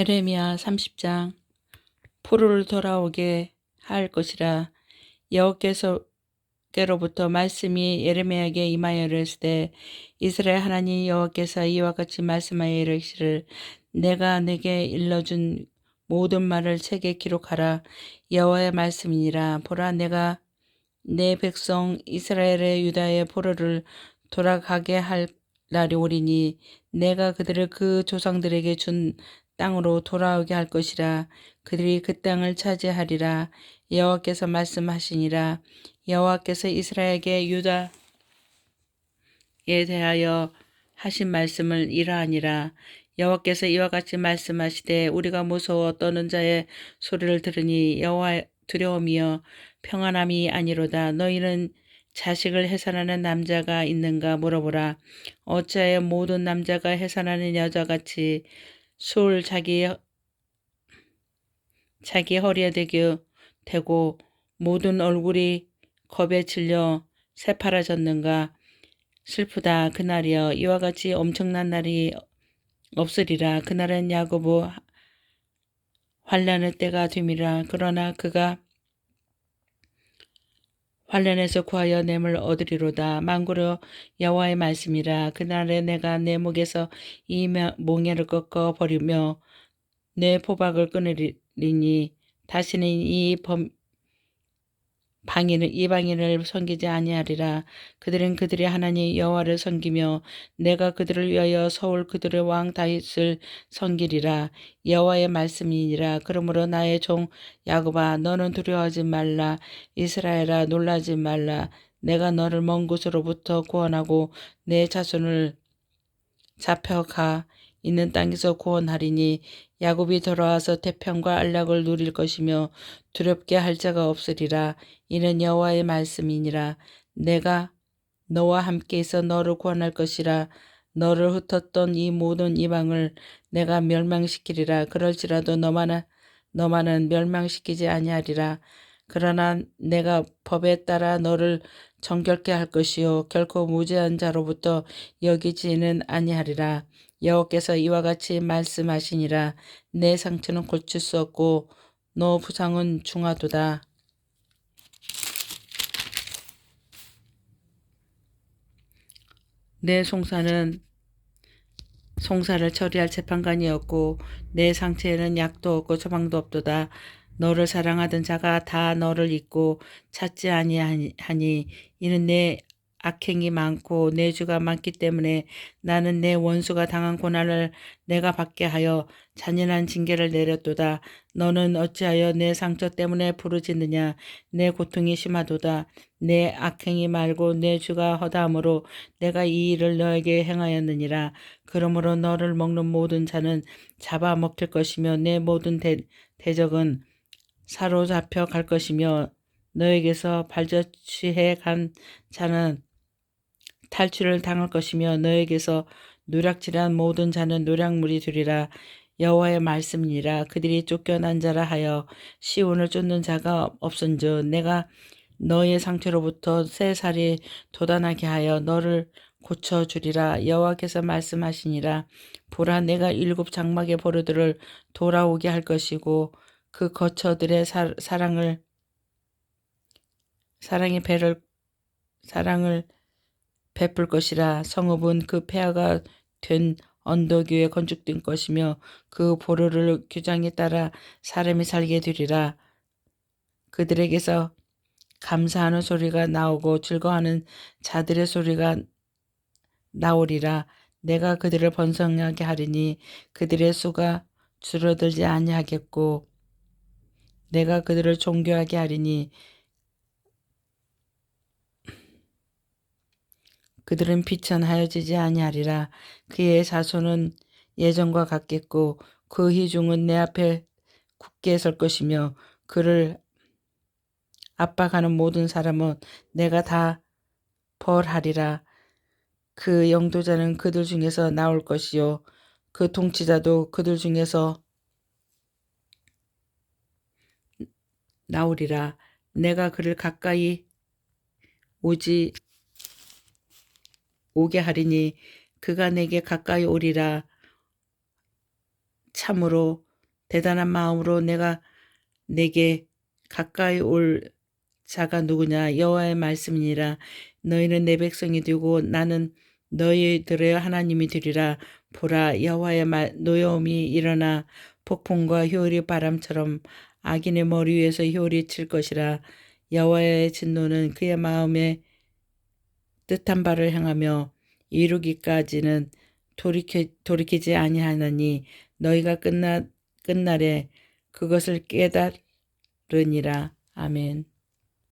에레미야 30장 포로를 돌아오게 할 것이라. 여호와께로부터 말씀이 예레미야에게 임하여 이르시되 이스라엘 하나님 여호와께서 이와 같이 말씀하여 이르시를 내가 내게 일러준 모든 말을 책에 기록하라. 여호와의 말씀이니라. 보라 내가 내 백성 이스라엘의 유다의 포로를 돌아가게 할 날이 오리니 내가 그들을 그 조상들에게 준 땅으로 돌아오게 할 것이라 그들이 그 땅을 차지하리라. 여호와께서 말씀하시니라. 여호와께서 이스라엘에게 유다에 대하여 하신 말씀을 이러하니라. 여호와께서 이와 같이 말씀하시되 우리가 무서워 떠는 자의 소리를 들으니 여호와 두려움이여 평안함이 아니로다. 너희는 자식을 해산하는 남자가 있는가 물어보라. 어찌하여 모든 남자가 해산하는 여자같이 술 자기 자기 허리에 대고 대고 모든 얼굴이 겁에 질려 새파라졌는가 슬프다. 그날이여 이와 같이 엄청난 날이 없으리라. 그날은 야고보 환란의 때가 됨이라. 그러나 그가 환란에서 구하여 냄을 얻으리로다. 망구로 여호와의 말씀이라. 그날에 내가 내 목에서 이 몽에를 꺾어 버리며 내 포박을 끊으리니 다시는 이 범, 방인을 이방인을 섬기지 아니하리라. 그들은 그들의 하나님 여호와를 섬기며 내가 그들을 위하여 서울 그들의 왕 다윗을 섬기리라. 여호와의 말씀이니라. 그러므로 나의 종 야곱아 너는 두려워하지 말라. 이스라엘아 놀라지 말라. 내가 너를 먼 곳으로부터 구원하고 내 자손을 잡혀가 있는 땅에서 구원하리니 야곱이 돌아와서 태평과 안락을 누릴 것이며 두렵게 할 자가 없으리라. 이는 여호와의 말씀이니라. 내가 너와 함께해서 너를 구원할 것이라. 너를 흩었던 이 모든 이방을 내가 멸망시키리라. 그럴지라도 너만 너만은 멸망시키지 아니하리라. 그러나 내가 법에 따라 너를 정결케 할 것이요 결코 무죄한 자로부터 여기지는 아니하리라. 여호께서 이와 같이 말씀하시니라 내 상처는 고칠 수 없고 너 부상은 중하도다. 내 송사는 송사를 처리할 재판관이 없고 내 상처에는 약도 없고 처방도 없도다. 너를 사랑하던 자가 다 너를 잊고 찾지 아니하니 이는 내 악행이 많고 내 주가 많기 때문에 나는 내 원수가 당한 고난을 내가 받게 하여 잔인한 징계를 내렸도다. 너는 어찌하여 내 상처 때문에 부르짖느냐? 내 고통이 심하도다. 내 악행이 말고 내 주가 허다함으로 내가 이 일을 너에게 행하였느니라. 그러므로 너를 먹는 모든 자는 잡아먹힐 것이며 내 모든 대, 대적은 사로잡혀 갈 것이며 너에게서 발저취해 간 자는 탈출을 당할 것이며 너에게서 누락질한 모든 자는 노략물이 되리라. 여호와의 말씀이니라. 그들이 쫓겨난 자라 하여 시온을 쫓는 자가 없은즉 내가 너의 상처로부터 새 살이 돋아나게 하여 너를 고쳐 주리라. 여호와께서 말씀하시니라. 보라 내가 일곱 장막의 보르들을 돌아오게 할 것이고 그 거처들의 사, 사랑을 사랑의 배를 사랑을 베풀 것이라 성읍은 그 폐하가 된 언덕 위에 건축된 것이며 그 보루를 규장에 따라 사람이 살게 되리라. 그들에게서 감사하는 소리가 나오고 즐거워하는 자들의 소리가 나오리라. 내가 그들을 번성하게 하리니 그들의 수가 줄어들지 아니하겠고 내가 그들을 존귀하게 하리니 그들은 비천하여지지 아니하리라. 그의 자손은 예전과 같겠고 그 희중은 내 앞에 굳게 설 것이며 그를 압박하는 모든 사람은 내가 다 벌하리라. 그 영도자는 그들 중에서 나올 것이요 그 통치자도 그들 중에서 나오리라. 내가 그를 가까이 오지 오게 하리니 그가 내게 가까이 오리라. 참으로 대단한 마음으로 내가 내게 가까이 올 자가 누구냐 여호와의 말씀이니라 너희는 내 백성이 되고 나는 너희들의 하나님이 되리라 보라 여호와의 말 노여움이 일어나 폭풍과 효리 바람처럼 악인의 머리 위에서 효리 칠 것이라 여호와의 진노는 그의 마음에 뜻한 바를 행하며 이루기까지는 돌이켜, 돌이키지 아니하느니 너희가 끝나 끝날에 그것을 깨달으니라 아멘.